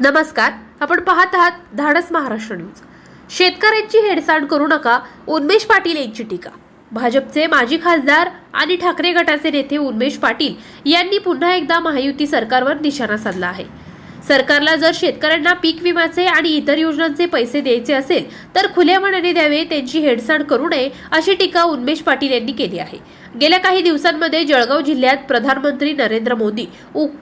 नमस्कार आपण पाहत आहात धाडस महाराष्ट्र न्यूज. शेतकऱ्यांची हेडसाण करू नका उन्मेश पाटील यांची टीका. भाजपचे माजी खासदार आणि ठाकरे गटाचे नेते उन्मेश पाटील यांनी पुन्हा एकदा महायुती सरकारवर निशाणा साधला आहे. सरकारला जर शेतकऱ्यांना पीक विम्याचे आणि इतर योजनांचे पैसे द्यायचे असेल तर खुल्या मनाने द्यावे त्यांची हेडसाण करू नये अशी टीका उन्मेश पाटील यांनी केली आहे. गेल्या काही दिवसांमध्ये जळगाव जिल्ह्यात प्रधानमंत्री नरेंद्र मोदी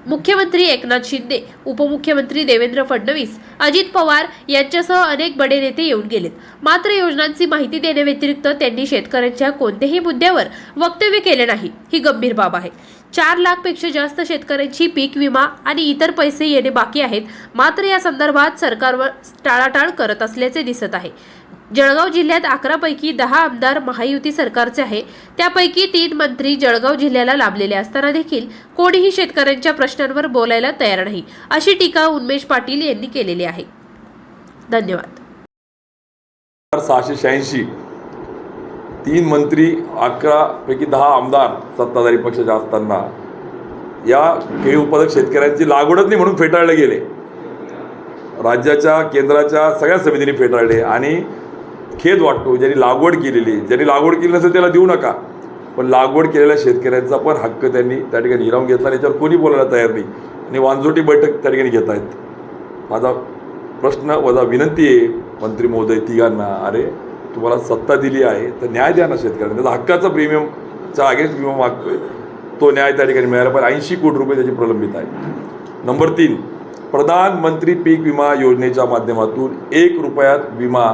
मुख्यमंत्री एकनाथ शिंदे उपमुख्यमंत्री देवेंद्र फडणवीस अजित पवार यांच्यासह अनेक बडे नेते येऊन गेलेत. मात्र योजनांची माहिती देण्याव्यतिरिक्त त्यांनी शेतकऱ्यांच्या कोणत्याही मुद्द्यावर वक्तव्य केले नाही. ही गंभीर बाब आहे. चार लाखपेक्षा जास्त शेतकऱ्यांची पीक विमा आणि इतर पैसे येणे बाकी आहेत. मात्र या संदर्भात सरकारवर टाळाटाळ करत असल्याचे दिसत आहे. जळगाव जिल्ह्यात अकरापैकी दहा आमदार महायुती सरकारचे आहे. त्यापैकी तीन मंत्री जळगाव जिल्ह्याला लाभलेले असताना देखील कोणीही शेतकऱ्यांच्या प्रश्नांवर बोलायला तयार नाही अशी टीका उन्मेश पाटील यांनी केलेली आहे. धन्यवाद. सहाशे शहाऐंशी तीन मंत्री अकरा पैकी दहा आमदार सत्ताधारी पक्षाच्या असताना या केळी उत्पादक शेतकऱ्यांची लागवडच नाही म्हणून फेटाळले गेले. राज्याच्या केंद्राच्या सगळ्या समितीने फेटाळले आणि खेद वाटतो ज्यांनी लागवड केलेली ज्यांनी लागवड केली नसेल त्याला देऊ नका. पण लागवड केलेल्या शेतकऱ्यांचा पण हक्क त्यांनी त्या ठिकाणी हिरावून घेतला आणि याच्यावर कोणी बोलायला तयार नाही. आणि वांजोटी बैठक त्या ठिकाणी घेत आहेत. माझा प्रश्न वजा विनंती आहे मंत्री महोदय तिघांना अरे तुम्हाला सत्ता दिली आहे तर न्याय द्या ना शेतकऱ्यांना. त्याचा हक्काचा प्रीमियमचा अगेन्स्ट विमा मागतोय. तो न्याय त्या ठिकाणी मिळाला पण ऐंशी कोटी रुपये त्याची प्रलंबित आहे. नंबर तीन प्रधानमंत्री पीक विमा योजनेच्या माध्यमातून एक रुपयात विमा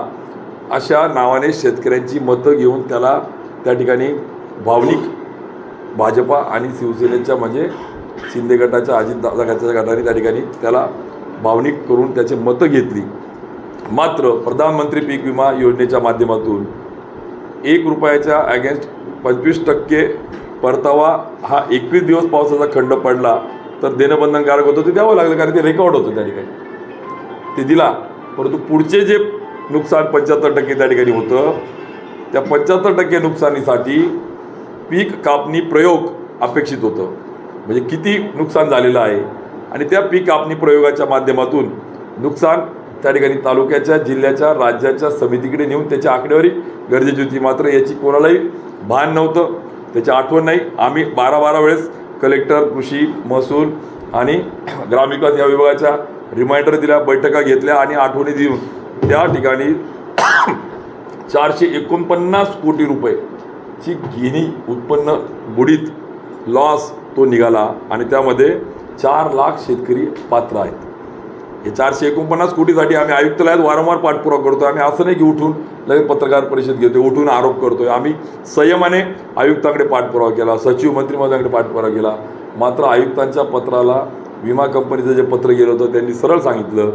अशा नावाने शेतकऱ्यांची मतं घेऊन त्याला त्या ठिकाणी भावनिक भाजपा आणि शिवसेनेच्या म्हणजे शिंदे गटाच्या अजित गटाच्या गटाने त्या ठिकाणी त्याला भावनिक करून त्याचे मतं घेतली. मात्र प्रधानमंत्री पीक विमा योजनेच्या माध्यमातून एक रुपयाच्या अगेन्स्ट पंचवीस टक्के परतावा हा एकवीस दिवस पावसाचा खंड पडला तर देणं बंधनकारक होतं ते द्यावं लागलं कारण ते रेकॉर्ड होतं त्या ठिकाणी. ते दिला. परंतु पुढचे जे नुकसान पंच्याहत्तर टक्के त्या ठिकाणी होतं. त्या पंच्याहत्तर टक्के नुकसानीसाठी पीक कापणी प्रयोग अपेक्षित होतं. म्हणजे किती नुकसान झालेलं आहे आणि त्या पीक कापणी प्रयोगाच्या माध्यमातून नुकसान त्या ठिकाणी तालुक्याच्या जिल्ह्याच्या राज्याच्या समितीकडे नेऊन त्याची आकडेवारी गरजेची होती. मात्र याची कोणालाही भान नव्हतं. त्याची आठवण नाही. आम्ही बारा बारा वेळेस कलेक्टर कृषी महसूल आणि ग्रामविकास या विभागाच्या रिमाइंडर दिल्या बैठका घेतल्या आणि आठवणी देऊन त्या ठिकाणी चारशे एकोणपन्नास कोटी रुपयेची गिनी उत्पन्न बुडीत लॉस तो निघाला आणि त्यामध्ये चार लाख शेतकरी पात्र आहेत. हे चारशे एकोणपन्नास कोटीसाठी आम्ही आयुक्तालयात वारंवार पाठपुरावा करतो आम्ही असं नाही की उठून लगेच पत्रकार परिषद घेतो उठून आरोप करतोय. आम्ही संयमाने आयुक्तांकडे पाठपुरावा केला सचिव मंत्रिमंडळाकडे पाठपुरावा केला. मात्र आयुक्तांच्या पत्राला विमा कंपनीचं जे पत्र गेलं होतं त्यांनी सरळ सांगितलं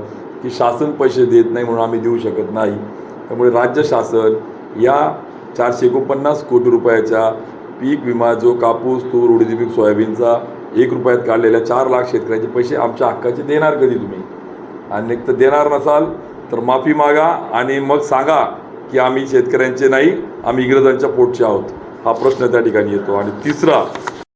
की शासन पैसे देत नाही म्हणून आम्ही देऊ शकत नाही. त्यामुळे राज्य शासन या चारशे एकोणपन्नास कोटी रुपयाच्या पीक विमा जो कापूस तूर उडीद पीक सोयाबीनचा एक रुपयात काढलेल्या चार लाख शेतकऱ्यांचे पैसे आमच्या हक्काचे देणार कधी तुम्ही? आणि एक तर देणार नसाल तर माफी मागा आणि मग सांगा की आम्ही शेतकऱ्यांचे नाही आम्ही इंग्रजांच्या पोटचे आहोत. हा प्रश्न त्या ठिकाणी येतो. आणि तिसरा